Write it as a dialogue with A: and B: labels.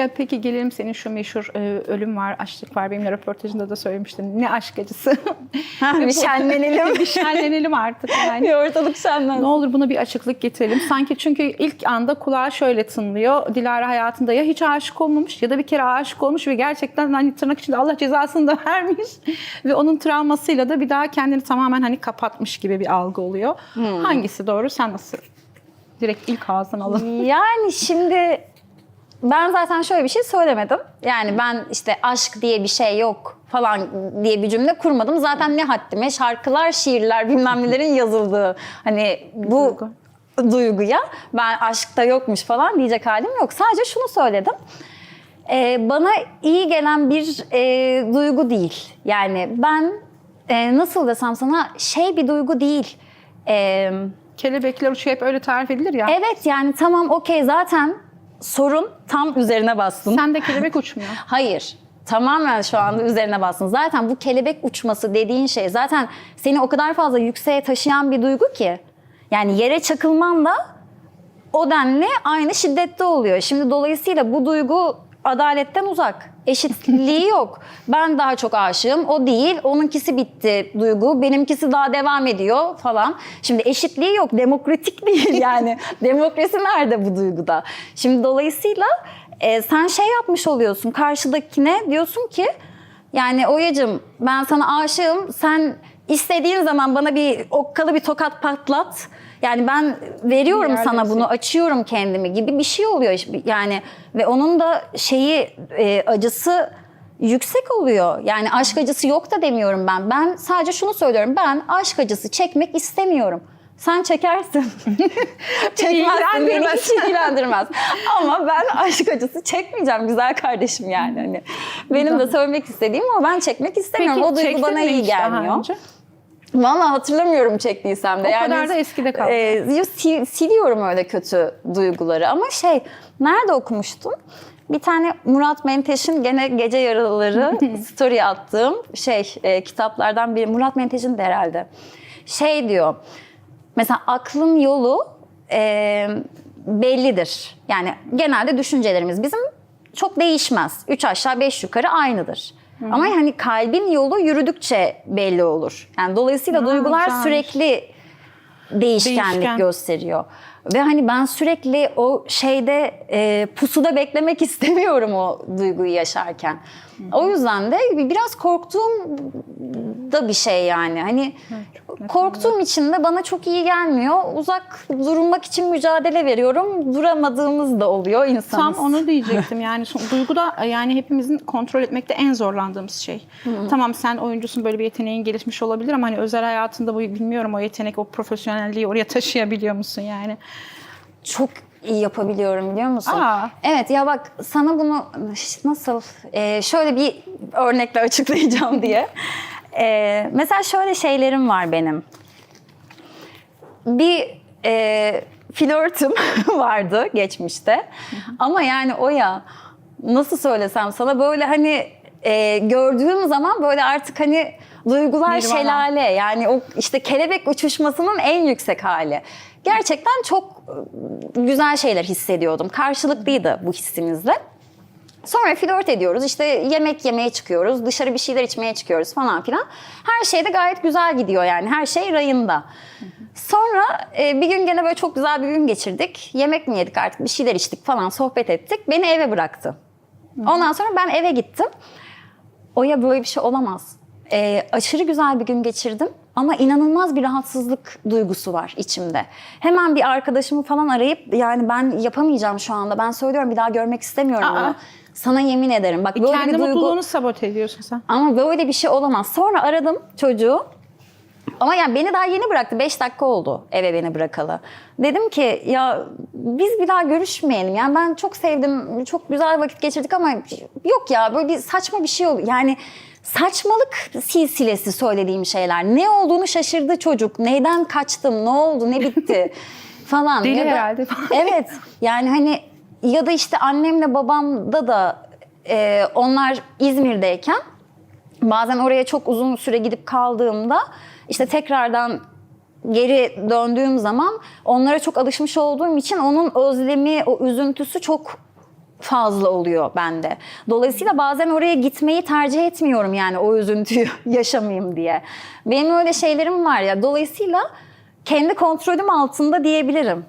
A: Ya peki gelelim senin şu meşhur e, ölüm var, açlık var. Benimle röportajında da söylemiştin. Ne aşk acısı.
B: bir şenlenelim.
A: bir şenlenelim artık yani.
B: bir ortalık şenlensin.
A: Ne olur buna bir açıklık getirelim. Sanki çünkü ilk anda kulağa şöyle tınlıyor. Dilara hayatında ya hiç aşık olmamış ya da bir kere aşık olmuş ve gerçekten hani tırnak içinde Allah cezasını da vermiş. ve onun travmasıyla da bir daha kendini tamamen hani kapatmış gibi bir algı oluyor. Hangisi doğru? Sen nasıl? Direkt ilk ağzından alalım.
B: Yani şimdi ben zaten şöyle bir şey söylemedim. Yani ben işte aşk diye bir şey yok falan diye bir cümle kurmadım. Zaten ne haddime şarkılar, şiirler bilmem nelerin yazıldığı hani bu
A: Duygu.
B: duyguya ben aşkta yokmuş falan diyecek halim yok. Sadece şunu söyledim. Ee, bana iyi gelen bir e, duygu değil. Yani ben e, nasıl desem sana şey bir duygu değil. Eee
A: Kelebekler uçuyor hep öyle tarif edilir ya.
B: Evet yani tamam okey zaten sorun tam üzerine bastın.
A: Sen de kelebek uçmuyor.
B: Hayır. Tamamen şu anda üzerine bastın. Zaten bu kelebek uçması dediğin şey zaten seni o kadar fazla yükseğe taşıyan bir duygu ki. Yani yere çakılman da o denli aynı şiddette oluyor. Şimdi dolayısıyla bu duygu adaletten uzak. Eşitliği yok. Ben daha çok aşığım, o değil. Onunkisi bitti duygu, benimkisi daha devam ediyor falan. Şimdi eşitliği yok, demokratik değil yani. Demokrasi nerede bu duyguda? Şimdi dolayısıyla e, sen şey yapmış oluyorsun karşıdakine diyorsun ki yani Oya'cığım ben sana aşığım. Sen istediğin zaman bana bir okkalı bir tokat patlat. Yani ben veriyorum
A: Yerleşik.
B: sana bunu açıyorum kendimi gibi bir şey oluyor yani ve onun da şeyi e, acısı yüksek oluyor. Yani aşk acısı yok da demiyorum ben. Ben sadece şunu söylüyorum. Ben aşk acısı çekmek istemiyorum. Sen çekersin. Çekmezsin. Beni hiç ilgilendirmez. Ama ben aşk acısı çekmeyeceğim güzel kardeşim yani. Hani benim de söylemek istediğim o. Ben çekmek istemiyorum. o duygu bana iyi gelmiyor.
A: önce?
B: Vallahi hatırlamıyorum çektiysem de.
A: O
B: yani,
A: kadar da eskide kaldı.
B: e, sil- siliyorum öyle kötü duyguları. Ama şey, nerede okumuştum? Bir tane Murat Menteş'in gene gece yaralıları story attığım şey e, kitaplardan biri. Murat Menteş'in de herhalde. Şey diyor. Mesela aklın yolu e, bellidir. Yani genelde düşüncelerimiz bizim çok değişmez. Üç aşağı beş yukarı aynıdır. Ama hani kalbin yolu yürüdükçe belli olur. Yani dolayısıyla
A: Ha,
B: duygular
A: güzelmiş.
B: sürekli değişkenlik
A: Değişken.
B: gösteriyor. Ve hani ben sürekli o şeyde e, pusuda beklemek istemiyorum o duyguyu yaşarken. O yüzden de biraz korktuğum da bir şey yani. Hani korktuğum için de bana çok iyi gelmiyor. Uzak durmak için mücadele veriyorum. Duramadığımız da oluyor insanız.
A: Tam onu diyecektim. Yani duygu da yani hepimizin kontrol etmekte en zorlandığımız şey. Tamam sen oyuncusun böyle bir yeteneğin gelişmiş olabilir ama hani özel hayatında bu bilmiyorum o yetenek, o profesyonelliği oraya taşıyabiliyor musun yani?
B: çok iyi yapabiliyorum biliyor musun?
A: Aa.
B: Evet ya bak sana bunu nasıl e, şöyle bir örnekle açıklayacağım diye. E, mesela şöyle şeylerim var benim. Bir e, flörtüm vardı geçmişte. Ama yani o ya nasıl söylesem sana böyle hani e, gördüğüm zaman böyle artık hani duygular
A: Nirvana.
B: şelale yani o işte kelebek uçuşmasının en yüksek hali. Gerçekten çok e, güzel şeyler hissediyordum. Karşılıklıydı bu hissimizle. Sonra flört ediyoruz. işte yemek yemeye çıkıyoruz. Dışarı bir şeyler içmeye çıkıyoruz falan filan. Her şey de gayet güzel gidiyor yani. Her şey rayında. Sonra e, bir gün gene böyle çok güzel bir gün geçirdik. Yemek mi yedik artık bir şeyler içtik falan sohbet ettik. Beni eve bıraktı. Ondan sonra ben eve gittim. Oya böyle bir şey olamaz. Ee, aşırı güzel bir gün geçirdim ama inanılmaz bir rahatsızlık duygusu var içimde. Hemen bir arkadaşımı falan arayıp yani ben yapamayacağım şu anda. Ben söylüyorum bir daha görmek istemiyorum
A: Aa.
B: onu. Sana yemin ederim. Bak böyle
A: Kendi
B: bir duygu
A: sabote ediyorsun sen.
B: ama böyle bir şey olamaz. Sonra aradım çocuğu. Ama yani beni daha yeni bıraktı. 5 dakika oldu eve beni bırakalı. Dedim ki ya biz bir daha görüşmeyelim. Yani ben çok sevdim, çok güzel vakit geçirdik ama yok ya böyle bir saçma bir şey oldu. Yani saçmalık silsilesi söylediğim şeyler. Ne olduğunu şaşırdı çocuk. Neyden kaçtım, ne oldu, ne bitti falan.
A: Deli
B: Ya da-
A: herhalde.
B: evet yani hani ya da işte annemle babamda da e, onlar İzmir'deyken bazen oraya çok uzun süre gidip kaldığımda işte tekrardan geri döndüğüm zaman onlara çok alışmış olduğum için onun özlemi, o üzüntüsü çok fazla oluyor bende. Dolayısıyla bazen oraya gitmeyi tercih etmiyorum yani o üzüntüyü yaşamayayım diye. Benim öyle şeylerim var ya. Dolayısıyla kendi kontrolüm altında diyebilirim.